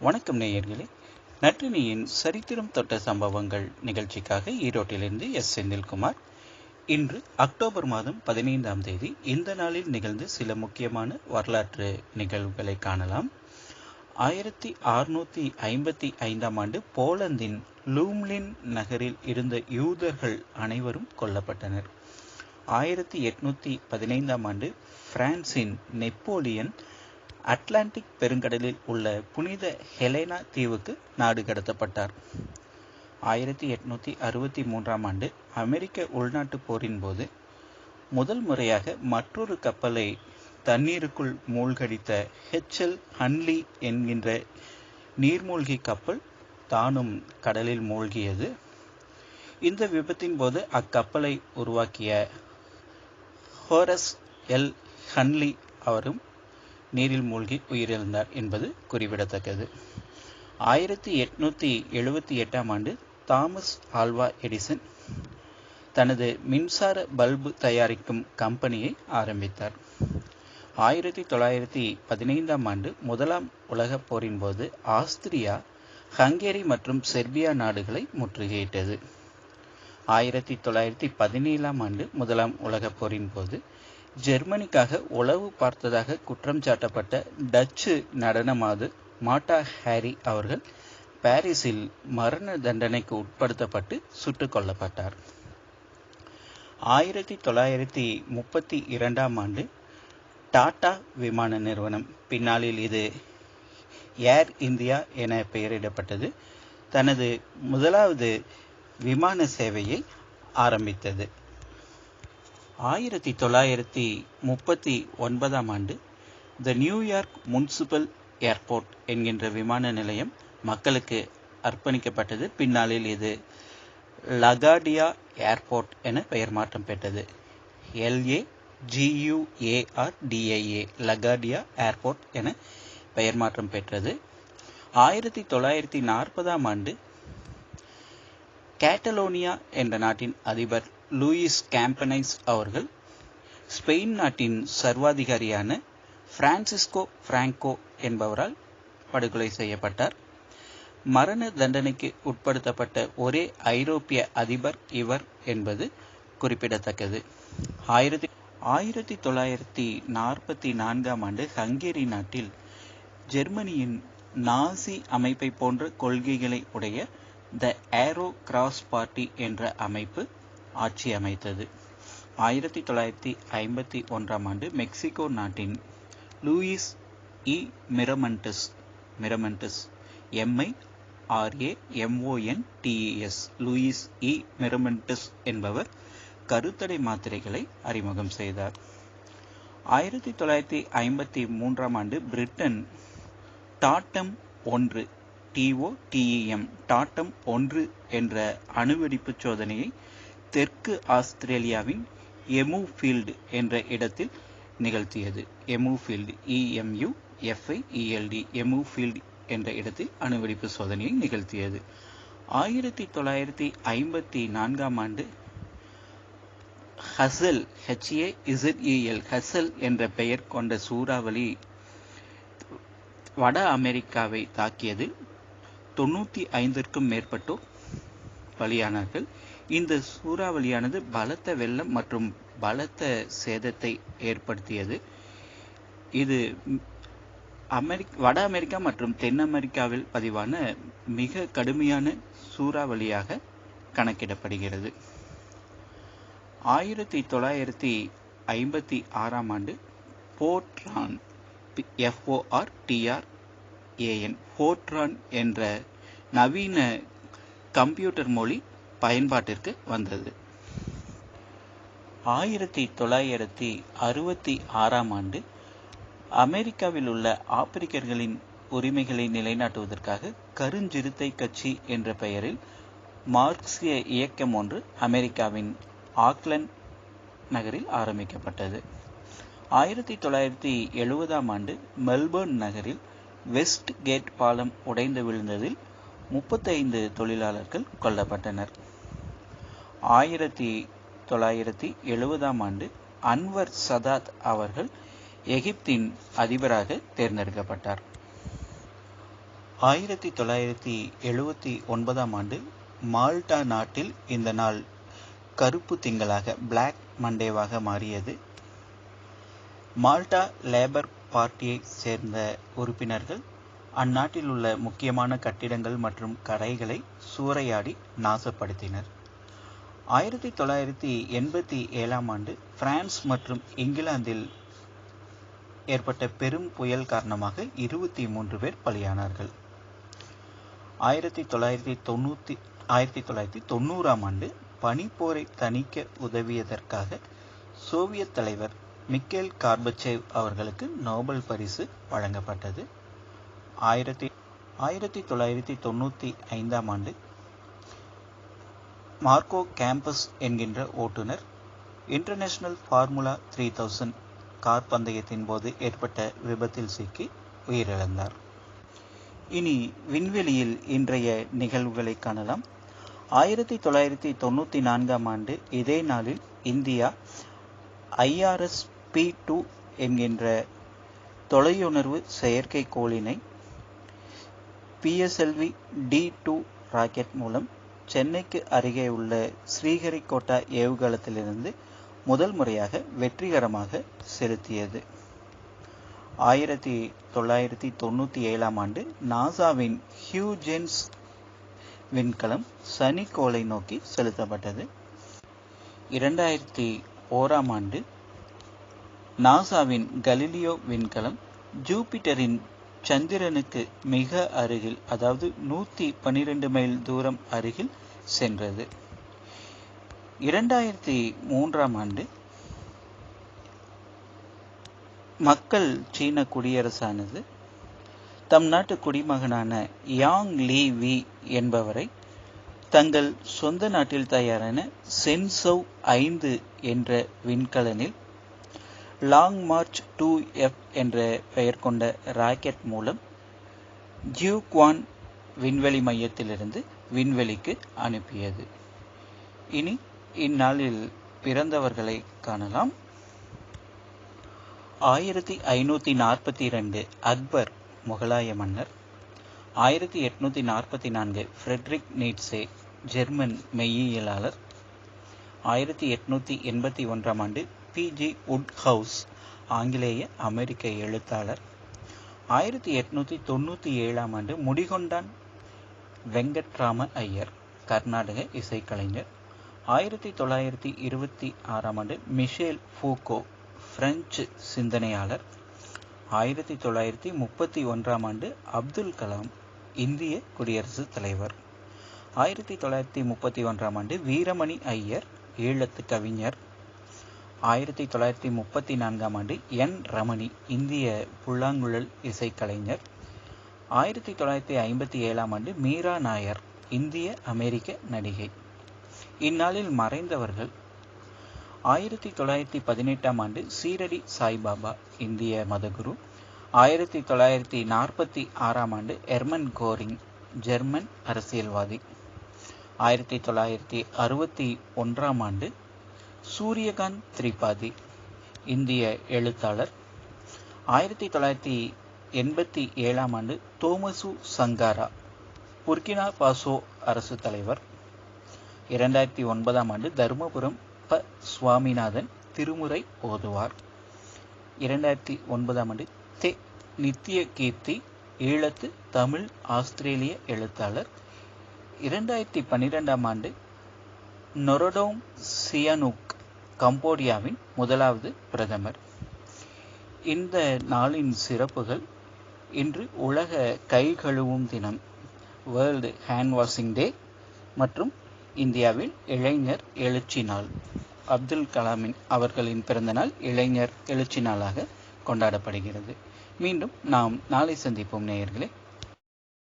வணக்கம் நேயர்களே. நற்றினியின் சரித்திரம் தொட்ட சம்பவங்கள் நிகழ்ச்சிக்காக ஈரோட்டிலிருந்து எஸ். செந்தில்குமார். இன்று அக்டோபர் மாதம் பதினைந்தாம் தேதி இந்த நாளில் நிகழ்ந்து சில முக்கியமான வரலாற்று நிகழ்வுகளை காணலாம். ஆயிரத்தி அறுநூத்தி ஐம்பத்தி ஐந்தாம் ஆண்டு போலந்தின் லூம்லின் நகரில் இருந்த யூதர்கள் அனைவரும் கொல்லப்பட்டனர். ஆயிரத்தி எட்நூத்தி பதினைந்தாம் ஆண்டு பிரான்சின் நெப்போலியன் அட்லாண்டிக் பெருங்கடலில் உள்ள புனித ஹெலேனா தீவுக்கு நாடு கடத்தப்பட்டார். ஆயிரத்தி எட்நூத்தி அறுபத்தி மூன்றாம் ஆண்டு அமெரிக்க உள்நாட்டு போரின் போது முதல் முறையாக மற்றொரு கப்பலை தண்ணீருக்குள் மூழ்கடித்த ஹெச்எல் ஹன்லி என்கின்ற நீர்மூழ்கி கப்பல் தானும் கடலில் மூழ்கியது. இந்த விபத்தின் போது அக்கப்பலை உருவாக்கிய ஹோரஸ் எல் ஹன்லி அவரும் நீரில் மூழ்கி உயிரிழந்தார் என்பது குறிப்பிடத்தக்கது. ஆயிரத்தி எட்நூத்தி எழுபத்தி எட்டாம் ஆண்டு தாமஸ் ஆல்வா எடிசன் தனது மின்சார பல்பு தயாரிக்கும் கம்பெனியை ஆரம்பித்தார். ஆயிரத்தி தொள்ளாயிரத்தி பதினைந்தாம் ஆண்டு முதலாம் உலகப் போரின் போது ஆஸ்திரியா ஹங்கேரி மற்றும் செர்பியா நாடுகளை முற்றுகையிட்டது. ஆயிரத்தி தொள்ளாயிரத்தி பதினேழாம் ஆண்டு முதலாம் உலகப் போரின் போது ஜெர்மனிக்காக உளவு பார்த்ததாக குற்றம் சாட்டப்பட்ட டச்சு நடனமாது மாட்டா ஹாரி அவர்கள் பாரிஸில் மரண தண்டனைக்கு உட்படுத்தப்பட்டு சுட்டுக் கொல்லப்பட்டார். ஆயிரத்தி தொள்ளாயிரத்தி முப்பத்தி இரண்டாம் ஆண்டு டாடா விமான நிறுவனம். பின்னாளில் இது ஏர் இந்தியா என பெயரிடப்பட்டது. தனது முதலாவது விமான சேவையை ஆரம்பித்தது. ஆயிரத்தி தொள்ளாயிரத்தி முப்பத்தி ஒன்பதாம் ஆண்டு த நியூயார்க் முன்சிபல் ஏர்போர்ட் என்கின்ற விமான நிலையம் மக்களுக்கு அர்ப்பணிக்கப்பட்டது. பின்னாளில் இது லகாடியா ஏர்போர்ட் என பெயர் மாற்றம் பெற்றது. எல்ஏ ஜியுஏஆர்டிஏஏ லகாடியா ஏர்போர்ட் என பெயர் மாற்றம் பெற்றது. ஆயிரத்தி தொள்ளாயிரத்தி நாற்பதாம் ஆண்டு கேட்டலோனியா என்ற நாட்டின் அதிபர் லூயிஸ் கேம்பனைஸ் அவர்கள் ஸ்பெயின் நாட்டின் சர்வாதிகாரியான பிரான்சிஸ்கோ பிராங்கோ என்பவரால் படுகொலை செய்யப்பட்டார். மரண தண்டனைக்கு உட்படுத்தப்பட்ட ஒரே ஐரோப்பிய அதிபர் இவர் என்பது குறிப்பிடத்தக்கது. ஆயிரத்தி ஆயிரத்தி தொள்ளாயிரத்தி நாற்பத்தி நான்காம் ஆண்டு ஹங்கேரி நாட்டில் ஜெர்மனியின் நாசி அமைப்பை போன்ற கொள்கைகளை உடைய த ஏரோ கிராஸ் பார்ட்டி என்ற அமைப்பு ஆட்சி அமைத்தது. ஆயிரத்தி தொள்ளாயிரத்தி ஐம்பத்தி ஒன்றாம் ஆண்டு மெக்சிகோ நாட்டின் Luis E. Miramontes Miramontes MI RA MON TES Luis E. Miramontes என்பவர் கருத்தடை மாத்திரைகளை அறிமுகம் செய்தார். ஆயிரத்தி தொள்ளாயிரத்தி ஐம்பத்தி மூன்றாம் ஆண்டு பிரிட்டன் டாட்டம் ஒன்று T O T E M Totem ஒன்று என்ற அணுவெடிப்பு சோதனையை தெற்கு ஆஸ்திரேலியாவின் எமுஃபீல்டு என்ற இடத்தில் நிகழ்த்தியது. எமுஃபீல்டு இஎம்யு எஃப்ஐ இஎல்டி என்ற இடத்தில் அணுவெடிப்பு சோதனையை நிகழ்த்தியது. ஆயிரத்தி தொள்ளாயிரத்தி ஐம்பத்தி நான்காம் ஆண்டு ஹசல் ஹெச்ஏ இசட்இஎல் ஹசல் என்ற பெயர் கொண்ட சூறாவளி வட அமெரிக்காவை தாக்கியதில் தொண்ணூற்றி ஐந்திற்கும் மேற்பட்டோர் பலியானார்கள். இந்த சூறாவளியானது பலத்த வெள்ளம் மற்றும் பலத்த சேதத்தை ஏற்படுத்தியது. இது அமெரிக் வட அமெரிக்கா மற்றும் தென் அமெரிக்காவில் பதிவான மிக கடுமையான சூறாவளியாக கணக்கிடப்படுகிறது. ஆயிரத்தி தொள்ளாயிரத்தி ஐம்பத்தி ஆறாம் ஆண்டு Fortran F O R T R A N Fortran என்ற நவீன கம்ப்யூட்டர் மொழி பயன்பாட்டிற்கு வந்தது. ஆயிரத்தி தொள்ளாயிரத்தி அறுபத்தி ஆறாம் ஆண்டு அமெரிக்காவில் உள்ள ஆப்பிரிக்கர்களின் உரிமைகளை நிலைநாட்டுவதற்காக கருஞ்சிறுத்தை கட்சி என்ற பெயரில் மார்க்சிய இயக்கம் ஒன்று அமெரிக்காவின் ஆக்லண்ட் நகரில் ஆரம்பிக்கப்பட்டது. ஆயிரத்தி தொள்ளாயிரத்தி எழுபதாம் ஆண்டு மெல்பர்ன் நகரில் வெஸ்ட் கேட் பாலம் உடைந்து விழுந்ததில் முப்பத்தைந்து தொழிலாளர்கள் கொல்லப்பட்டனர். ஆயிரத்தி தொள்ளாயிரத்தி எழுபதாம் ஆண்டு அன்வர் சதாத் அவர்கள் எகிப்தின் அதிபராக தேர்ந்தெடுக்கப்பட்டார். ஆயிரத்தி தொள்ளாயிரத்தி எழுபத்தி ஒன்பதாம் ஆண்டு மால்டா நாட்டில் இந்த நாள் கருப்பு திங்களாக பிளாக் மண்டேவாக மாறியது. மால்டா லேபர் பார்ட்டியை சேர்ந்த உறுப்பினர்கள் அந்நாட்டில் உள்ள முக்கியமான கட்டிடங்கள் மற்றும் கடைகளை சூறையாடி நாசப்படுத்தினர். ஆயிரத்தி தொள்ளாயிரத்தி எண்பத்தி ஏழாம் ஆண்டு பிரான்ஸ் மற்றும் இங்கிலாந்தில் ஏற்பட்ட பெரும் புயல் காரணமாக இருபத்தி மூன்று பேர் பலியானார்கள். ஆயிரத்தி தொள்ளாயிரத்தி தொண்ணூற்றி ஆயிரத்தி தொள்ளாயிரத்தி தொண்ணூறாம் ஆண்டு பனிப்போரை தணிக்க உதவியதற்காக சோவியத் தலைவர் மிக்கேல் கார்பச்சேவ் அவர்களுக்கு நோபல் பரிசு வழங்கப்பட்டது. ஆயிரத்தி ஆயிரத்தி தொள்ளாயிரத்தி தொண்ணூற்றி ஐந்தாம் ஆண்டு மார்க்கோ கேம்பஸ் என்கின்ற ஓட்டுநர் international formula three thousand car பந்தயத்தின் போது ஏற்பட்ட விபத்தில் சிக்கி உயிரிழந்தார். இனி விண்வெளியில் இன்றைய நிகழ்வுகளை காணலாம். ஆயிரத்தி தொள்ளாயிரத்தி தொண்ணூற்றி நான்காம் ஆண்டு இதே நாளில் India I R S P two என்கின்ற தொலையுணர்வு செயற்கைக்கோளினை P S L V D two rocket மூலம் சென்னைக்கு அருகே உள்ள ஸ்ரீஹரிகோட்டா ஏவுகலத்திலிருந்து முதல் முறையாக வெற்றிகரமாக செலுத்தியது. ஆயிரத்தி தொள்ளாயிரத்தி தொண்ணூற்றி ஏழாம் ஆண்டு நாசாவின் ஹியூஜென்ஸ் விண்கலம் சனி கோளை நோக்கி செலுத்தப்பட்டது. இரண்டாயிரத்தி ஓராம் ஆண்டு நாசாவின் கலிலியோ விண்கலம் ஜூபிட்டரின் சந்திரனுக்கு மிக அருகில் அதாவது நூற்றி பன்னிரெண்டு மைல் தூரம் அருகில் சென்றது. இரண்டாயிரத்தி மூன்றாம் ஆண்டு மக்கள் சீன குடியரசானது தம் நாட்டு குடிமகனான யாங் லீ வி என்பவரை தங்கள் சொந்த நாட்டில் தயாரான சென்சவ் ஐந்து என்ற விண்கலனில் லாங் மார்ச் டூ எஃப் என்ற பெயர் கொண்ட ராக்கெட் மூலம் ஜியூக்வான் விண்வெளி மையத்திலிருந்து விண்வெளிக்கு அனுப்பியது. இனி இந்நாளில் பிறந்தவர்களை காணலாம். ஆயிரத்தி ஐநூற்றி நாற்பத்தி ரெண்டு அக்பர் முகலாய மன்னர் ஆயிரத்தி எட்நூற்றி நாற்பத்தி நான்கு ஃப்ரெட்ரிக் நீட்ஸே ஜெர்மன் மெய்யியலாளர் ஆயிரத்தி எட்நூற்றி எண்பத்தி ஒன்றாம் ஆண்டு பிஜி உட் ஹவுஸ் ஆங்கிலேய அமெரிக்க எழுத்தாளர். ஆயிரத்தி எட்நூற்றி தொண்ணூற்றி ஏழாம் ஆண்டு முடிகொண்டான் வெங்கட்ராம ஐயர் கர்நாடக இசைக்கலைஞர். ஆயிரத்தி தொள்ளாயிரத்தி இருபத்தி ஆறாம் ஆண்டு மிஷேல் ஃபூகோ பிரெஞ்சு சிந்தனையாளர். ஆயிரத்தி தொள்ளாயிரத்தி முப்பத்தி ஒன்றாம் ஆண்டு அப்துல் கலாம் இந்திய குடியரசுத் தலைவர். ஆயிரத்தி தொள்ளாயிரத்தி முப்பத்தி ஒன்றாம் ஆண்டு வீரமணி ஐயர் ஈழத்து கவிஞர். ஆயிரத்தி தொள்ளாயிரத்தி முப்பத்தி நான்காம் ஆண்டு என் ரமணி இந்திய புல்லாங்குழல் இசைக்கலைஞர். ஆயிரத்தி தொள்ளாயிரத்தி ஐம்பத்தி ஏழாம் ஆண்டு மீரா நாயர் இந்திய அமெரிக்க நடிகை. இந்நாளில் மறைந்தவர்கள் ஆயிரத்தி தொள்ளாயிரத்தி பதினெட்டாம் ஆண்டு சீரடி சாய்பாபா இந்திய மதகுரு. ஆயிரத்தி தொள்ளாயிரத்தி நாற்பத்தி ஆறாம் ஆண்டு எர்மன் கோரிங் ஜெர்மன் அரசியல்வாதி. ஆயிரத்தி தொள்ளாயிரத்தி அறுபத்தி ஒன்றாம் ஆண்டு சூரியகாந்த் திரிபாதி இந்திய எழுத்தாளர். ஆயிரத்தி தொள்ளாயிரத்தி எண்பத்தி ஏழாம் ஆண்டு தோமசு சங்காரா புர்கினா பாசோ அரசு தலைவர். இரண்டாயிரத்தி ஒன்பதாம் ஆண்டு தருமபுரம் ப. சுவாமிநாதன் திருமுறை ஓதுவார். இரண்டாயிரத்தி ஒன்பதாம் ஆண்டு தே. நித்திய கீர்த்தி ஈழத்து தமிழ் ஆஸ்திரேலிய எழுத்தாளர். இரண்டாயிரத்தி பன்னிரெண்டாம் ஆண்டு நொரடோம் சியனுக் கம்போடியாவின் முதலாவது பிரதமர். இந்த நாளின் சிறப்புகள் இன்று உலக கை கழுவும் தினம் வேர்ல்டு ஹேண்ட் வாஷிங் டே மற்றும் இந்தியாவில் இளைஞர் எழுச்சி நாள். அப்துல் கலாமின் அவர்களின் பிறந்தநாள் இளைஞர் எழுச்சி நாளாக கொண்டாடப்படுகிறது. மீண்டும் நாம் நாளை சந்திப்போம் நேயர்களே.